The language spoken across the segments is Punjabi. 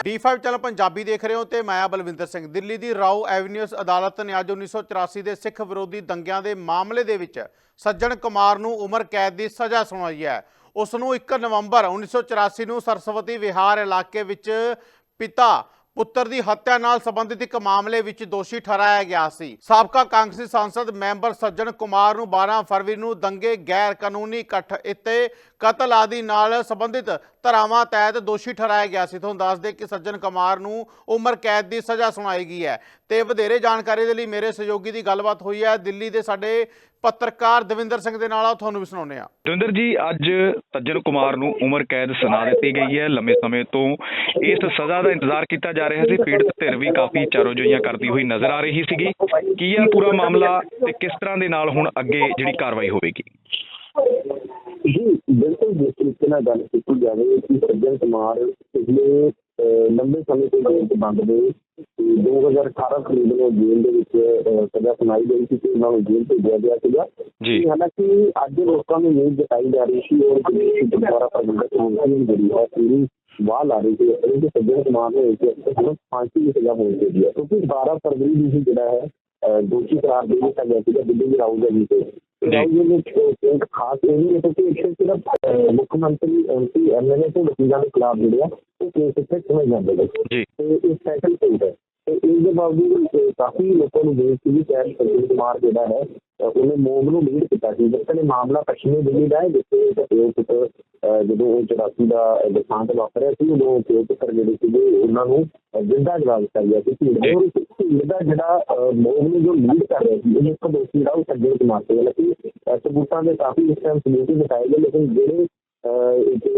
D5 ਚੈਨਲ ਪੰਜਾਬੀ ਦੇਖ ਰਹੇ ਹੋ ਤੇ ਮੈਂ ਬਲਵਿੰਦਰ ਸਿੰਘ। ਦਿੱਲੀ ਦੀ ਰਾਓ ਐਵਨਿਊਜ਼ ਅਦਾਲਤ ਨੇ ਅੱਜ 1984 ਦੇ ਸਿੱਖ ਵਿਰੋਧੀ ਦੰਗਿਆਂ ਦੇ ਮਾਮਲੇ ਦੇ ਵਿੱਚ ਸੱਜਣ ਕੁਮਾਰ ਨੂੰ ਉਮਰ ਕੈਦ ਦੀ ਸਜ਼ਾ ਸੁਣਾਈ ਹੈ। ਉਸ ਨੂੰ 1 ਨਵੰਬਰ 1984 ਨੂੰ ਸਰਸਵਤੀ ਵਿਹਾਰ ਇਲਾਕੇ ਵਿੱਚ ਪਿਤਾ ਪੁੱਤਰ ਦੀ ਹੱਤਿਆ ਨਾਲ ਸੰਬੰਧਿਤ ਇੱਕ ਮਾਮਲੇ ਵਿੱਚ ਦੋਸ਼ੀ ਠਹਿਰਾਇਆ ਗਿਆ ਸੀ। ਸਾਬਕਾ ਕਾਂਗਰਸੀ ਸੰਸਦ ਮੈਂਬਰ ਸੱਜਣ ਕੁਮਾਰ ਨੂੰ 12 ਫਰਵਰੀ ਨੂੰ ਦੰਗੇ ਗੈਰ ਕਾਨੂੰਨੀ ਇਕੱਠ ਇੱਥੇ ਕਤਲ ਆਦਿ ਨਾਲ ਸੰਬੰਧਿਤ ਧਾਰਾਵਾਂ ਤਹਿਤ ਦੋਸ਼ੀ ਠਹਿਰਾਇਆ ਗਿਆ ਸੀ। ਤੁਹਾਨੂੰ ਦੱਸ ਦੇ ਕਿ ਸੱਜਣ ਕੁਮਾਰ ਨੂੰ ਉਮਰ ਕੈਦ ਦੀ ਸਜ਼ਾ ਸੁਣਾਈ ਗਈ ਹੈ ਤੇ ਵਧੇਰੇ ਜਾਣਕਾਰੀ ਦੇ ਲਈ ਮੇਰੇ ਸਹਿਯੋਗੀ ਦੀ ਗੱਲਬਾਤ ਹੋਈ ਹੈ। ਦਿੱਲੀ ਦੇ ਸਾਡੇ ਪੱਤਰਕਾਰ ਦਵਿੰਦਰ ਸਿੰਘ ਦੇ ਨਾਲ ਆ, ਤੁਹਾਨੂੰ ਵੀ ਸੁਣਾਉਂਦੇ ਆ ਦਵਿੰਦਰ ਜੀ, ਅੱਜ ਸੱਜਣ ਕੁਮਾਰ ਨੂੰ ਉਮਰ ਕੈਦ ਸੁਣਾ ਦਿੱਤੀ ਗਈ ਹੈ। ਲੰਮੇ ਸਮੇਂ ਤੋਂ ਇਸ ਸਜ਼ਾ ਦਾ ਇੰਤਜ਼ਾਰ ਕੀਤਾ ਜਾ ਰਿਹਾ ਸੀ। ਪੀੜਤ ਧਿਰ ਵੀ ਕਾਫੀ ਚਾਰੋਜੋਈਆਂ ਕਰਦੀ ਹੋਈ ਨਜ਼ਰ ਆ ਰਹੀ ਸੀਗੀ। ਕੀ ਹੈ ਪੂਰਾ ਮਾਮਲਾ ਤੇ ਕਿਸ ਤਰ੍ਹਾਂ ਦੇ ਨਾਲ ਹੁਣ ਅੱਗੇ ਜਿਹੜੀ ਕਾਰਵਾਈ ਹੋਵੇਗੀ? ਜੀ ਬਿਲਕੁਲ ਜਿਸ ਤਰੀਕੇ ਨਾਲ ਗੱਲ ਕੀਤੀ ਜਾਵੇ ਕਿ ਸੱਜਣ ਕੁਮਾਰ ਪਿਛਲੇ ਅਹ, ਲੰਬੇ ਸਮੇਂ ਤੋਂ ਜੇਲ੍ਹ 'ਚ ਬੰਦ ਨੇ ਤੇ 2018 ਤਰੀਕ ਨੂੰ ਜੇਲ੍ਹ ਦੇ ਵਿੱਚ ਅਹ, ਸਜ਼ਾ ਸੁਣਾਈ ਗਈ ਸੀ ਤੇ ਉਹਨਾਂ ਨੂੰ ਜੇਲ੍ਹ ਭੇਜਿਆ ਗਿਆ ਸੀਗਾ। ਜੀ ਤੇ ਹਾਲਾਂਕਿ ਅੱਜ ਲੋਕਾਂ ਨੂੰ ਇਹ ਜਤਾਈ ਜਾ ਰਹੀ ਸੀ ਔਰ ਜਿਹੜੀ ਦੁਬਾਰਾ ਪ੍ਰਬੰਧਕ ਕਮੇਟੀ ਜਿਹੜੀ ਹੈ ਪੂਰੀ ਵਾਹ ਲਾ ਰਹੀ ਸੀ ਕਿ ਸੱਜਣ ਕੁਮਾਰ ਨੂੰ ਇੱਕ ਹੁਣ ਫਾਂਸੀ ਦੀ ਸਜ਼ਾ ਹੋਣੀ ਚਾਹੀਦੀ ਹੈ ਕਿਉਂਕਿ 12 ਫਰਵਰੀ ਨੂੰ ਹੀ ਜਿਹੜਾ ਹੈ ਅਹ, ਦੋਸ਼ੀ ਕਰਾਰ ਦੇ ਦਿੱਤਾ ਗਿਆ ਸੀਗਾ ਦਿੱਲੀ ਦੇ ਰਾਉ ਦੇ ਵਿੱਚ ਰਾਉ ਦੇ ਵਿੱਚ ਇੱਕ ਖਾਸ ਇਹ ਨਹੀਂ ਹੈ ਕਿ ਇੱਕ ਸਿਰਫ ਅਹ, ਮੁੱਖ ਮੰਤਰੀ ਐਮਪੀ ਐਮਐਲਏ ਤੇ ਵਕੀਲਾਂ ਦੇ ਖਿਲਾਫ ਜਿਹੜੇ ਆ ਉਹ ਕੇਸ ਇੱਥੇ ਸੁਣੇ ਜਾਂਦੇ ਨੇ। ਤੇ ਇਹ ਸੈਟਲ ਕੋਰਟ ਹੈ। ਤੇ ਇਸ ਦੇ ਬਾਵਜੂਦ ਕਾਫੀ ਲੋਕਾਂ ਨੂੰ ਦੇਖ ਕੇ ਵੀ ਕਹਿ ਸੱਜਣ ਕੁਮਾਰ ਜਿਹੜਾ ਹੈ ਉਹਨੇ ਮੋਗ ਨੂੰ ਲੀਡ ਕੀਤਾ ਸੀ। ਜਿਸ ਨੇ ਮਾਮਲਾ ਪੱਛਮੀ ਦਿੱਲੀ ਦਾ ਹੈ ਜਿੱਥੇ ਇਹ ਪੁੱਤ ਅਹ, ਜਦੋਂ ਉਹ 84 ਦਾ ਦੇਹਾਂਤ ਵਾਪਰਿਆ ਸੀ ਉਦੋਂ ਪਿਓ ਪੁੱਤਰ ਜਿਹੜੇ ਸੀਗੇ ਉਹਨਾਂ ਨੂੰ ਜਿੰਦਾ ਜਵਾਬ ਦਿੱਤਾ ਗਿਆ ਸੀ ਭੀੜ ਦੇ। ਭੀੜ ਜਿਹੜਾ ਮੋਗ ਨੂੰ ਜੋ ਲੀਡ ਕਰ ਰਿਹਾ ਸੀ ਉਹ ਇੱਕ ਦੋਸ਼ੀ ਦਾ ਉਹ ਸੱਜਣ ਕੁਮਾਰ ਹਾਲਾਂਕਿ ਅਹ, ਸਬੂਤਾਂ ਦੇ ਕਾਫੀ ਇਸ ਟਾਈਮ ਸਬੂਤ ਦਿਖਾਏ ਗਏ ਲੇਕਿਨ ਜਿਹੜੇ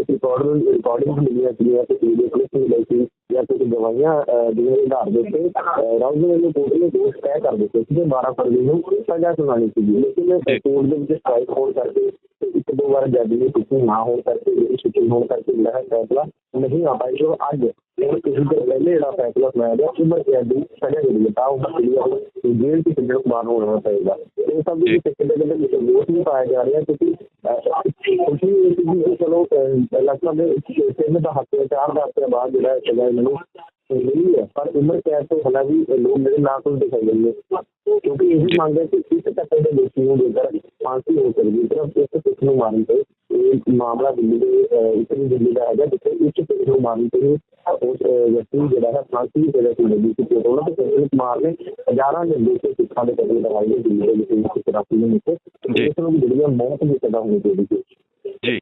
ਰਿਕਾਰਡਿੰਗ ਰਿਕਾਰਡਿੰਗ ਮਿਲੀਆਂ ਸੀ ਤੇ ਵੀਡੀਓ ਕਲਿੱਪ ਮਿਲੀ ਸੀ ਜਾਂ ਕੁਝ ਗਵਾਹੀਆਂ ਜਿਹਨਾਂ ਦੇ ਆਧਾਰ ਦੇ ਉੱਤੇ ਰਾਉਜ ਨੇ ਕੋਰਟ ਨੇ ਦੋਸ਼ ਤੈਅ ਕਰ ਦਿੱਤੇ ਸੀ ਕਿ 12 ਫਰਵਰੀ ਨੂੰ ਸਜ਼ਾ ਸੁਣਾਣੀ ਸੀ ਲੇਕਿਨ ਕੋਰਟ ਦੇ ਵਿੱਚ ਸਟ੍ਰਾਈਕ ਹੋਣ ਕਰਕੇ ਤੇ ਇੱਕ ਦੋ ਵਾਰ ਜੱਜ ਨੇ ਕੁਝ ਨਾ ਹੋਣ ਕਰਕੇ ਜਿਹੜੀ ਸ਼ਿਕਾਇਤ ਹੋਣ ਕਰਕੇ ਜਿਹੜਾ ਹੈ ਫੈਸਲਾ ਨਹੀਂ ਆ ਪਾਈ ਜੋ ਅੱਜ ਹੁਣ ਕਿਸੇ ਦਿਨ ਪਹਿਲੇ ਜਿਹੜਾ ਫੈਸਲਾ ਸੁਣਾਇਆ ਗਿਆ ਉਮਰ ਕੈਦ ਦੀ ਸਜ਼ਾ ਮਿਲੀ ਹੈ ਤਾਂ ਉਹ ਜਿਹੜੀ ਆ ਉਹ ਜੇਲ੍ਹ ਦੀ ਸਜ਼ਾ ਕੁਮਾਰ ਨੂੰ ਹੋਣਾ ਪਏਗਾ ਇਹ ਸਭ ਦੇ ਵਿੱਚ ਕਿਤੇ ਨਾ ਕਿਤੇ ਦੋਸ਼ ਨਹੀਂ ਪਾਇਆ ਜਾ ਰਿਹਾ ਕਿਉਂਕਿ ਕੁਝ ਵੀ ਚਲੋ ਅਹ, ਲਗਭਗ ਤਿੰਨ ਦਾ ਹੱਥ ਚਾਰ ਦਾ ਹੱਥ ਬਾਅਦ ਜਿਹੜਾ ਸਜ਼ਾ ਇਹਨਾਂ ਨੂੰ ਮਿਲੀ ਹੈ ਪਰ ਉਮਰ ਕੈਦ ਤੋਂ ਹਲਾ ਵੀ ਲੋਕ ਮੇਰੇ ਨਾ ਕੋਲ ਦਿਖਾਈ ਗਈ ਹੈ ਕਿਉਂਕਿ ਇਹ ਮੰਗ ਹੈ ਕਿ ਇਸ ਤੱਕ ਦੇ ਦੋਸ਼ੀ ਨੂੰ ਜੇਕਰ ਫਾਂਸੀ ਹੋ ਸਕਦੀ ਹੈ। ਸਿਰਫ ਇੱਕ ਸਿੱਖ ਨੂੰ ਮਾਰਨ ਤੇ ਇਹ ਮਾਮਲਾ ਦਿੱਲੀ ਦੇ ਉੱਤਰੀ ਦਿੱਲੀ ਦਾ ਹੈਗਾ ਜਿੱਥੇ ਇੱਕ ਸਿੱਖ ਨੂੰ ਮਾਰਨ ਤੇ ਉਸ ਵਿਅਕਤੀ ਜਿਹੜਾ ਹੈ ਫਾਂਸੀ ਦੀ ਸਜ਼ਾ ਸੀ ਮਿਲੀ ਸੀ ਤੇ ਉਹਨਾਂ ਦੇ ਕੁਮਾਰ ਨੇ ਹਜ਼ਾਰਾਂ ਦੇ ਦੋਸ਼ੀ ਸਿੱਖਾਂ ਦੇ ਕਤਲ ਕਰਵਾਏ ਨੇ ਦਿੱਲੀ ਦੇ ਵਿੱਚ ਇੱਕ ਚਰਾਸੀ ਦੇ ਵਿੱਚ। ਇਸ ਨੂੰ ਜਿਹੜੀ ਮੌਤ ਦੀ ਸਜ਼ਾ ਹੋਣੀ ਚਾਹੀਦੀ ਸੀ ਜੀ।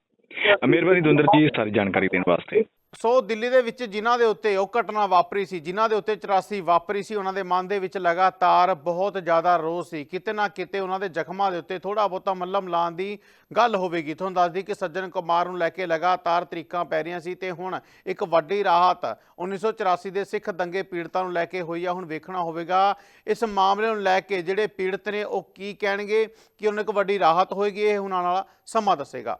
ਮਿਹਰਬਾਨੀ ਦਵਿੰਦਰ ਜੀ ਸਾਰੀ ਜਾਣਕਾਰੀ ਦੇਣ ਵਾਸਤੇ। ਸੋ ਦਿੱਲੀ ਦੇ ਵਿੱਚ ਜਿਨ੍ਹਾਂ ਦੇ ਉੱਤੇ ਉਹ ਘਟਨਾ ਵਾਪਰੀ ਸੀ, ਜਿਨ੍ਹਾਂ ਦੇ ਉੱਤੇ 84 ਵਾਪਰੀ ਸੀ, ਉਹਨਾਂ ਦੇ ਮਨ ਦੇ ਵਿੱਚ ਲਗਾਤਾਰ ਬਹੁਤ ਜ਼ਿਆਦਾ ਰੋਸ ਸੀ। ਕਿਤੇ ਨਾ ਕਿਤੇ ਉਹਨਾਂ ਦੇ ਜ਼ਖਮਾਂ ਦੇ ਉੱਤੇ ਥੋੜਾ ਬਹੁਤਾ ਮੱਲਮ ਲਾਉਣ ਦੀ ਗੱਲ ਹੋਵੇਗੀ। ਤੁਹਾਨੂੰ ਦੱਸਦੀ ਕਿ ਸੱਜਣ ਕੁਮਾਰ ਨੂੰ ਲੈ ਕੇ ਲਗਾਤਾਰ ਤਰੀਕਾਂ ਪੈ ਰਹੀਆਂ ਸੀ ਤੇ ਹੁਣ ਇੱਕ ਵੱਡੀ ਰਾਹਤ 1984 ਦੇ ਸਿੱਖ ਦੰਗੇ ਪੀੜਤਾਂ ਨੂੰ ਲੈ ਕੇ ਹੋਈ ਆ। ਹੁਣ ਵੇਖਣਾ ਹੋਵੇਗਾ ਇਸ ਮਾਮਲੇ ਨੂੰ ਲੈ ਕੇ ਜਿਹੜੇ ਪੀੜਤ ਨੇ ਉਹ ਕੀ ਕਹਿਣਗੇ, ਕਿ ਉਹਨਾਂ ਇੱਕ ਵੱਡੀ ਰਾਹਤ ਹੋਏਗੀ, ਇਹ ਹੁਣ ਆਉਣ ਵਾਲਾ ਸਮਾਂ ਦੱਸੇਗਾ।